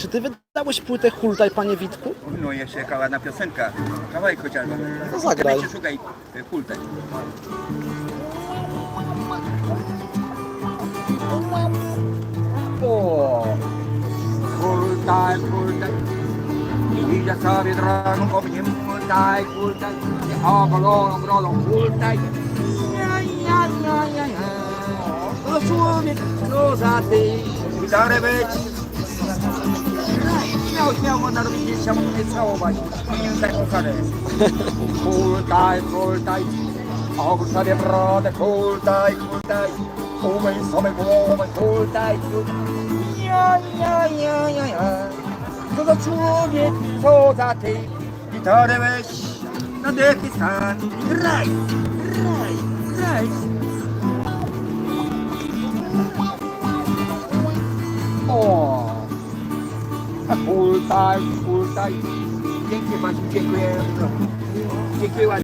Czy ty wydałeś płytę Hultaj, panie Witku? No jeszcze jaka ładna piosenka. Kawałek chociażby. No zagraj. Weźcie, szukaj y, kultę. O! Kultaj, kultaj. Idzie sobie drogą, powinien kultaj, kultaj. Ogolą, grolą, kultaj. Ja, ja, ja, ja, ja. To człowiek, co za ty. Gitarę być. Śmiało, śmiało, robić zdjęcia, można mnie całować. Nie taką karę. Kultaj, kultaj. Ogól sobie brodę, kultaj, kultaj. Umyj sobie głowę, kultaj. Ja, ja, ja, ja, ja. Co za człowiek, co za ty. Gitarę weź, na dechy stan. Graj, graj, graj. O! full time, full time. Dzięki Maciu, dziękuję. Dziękuję.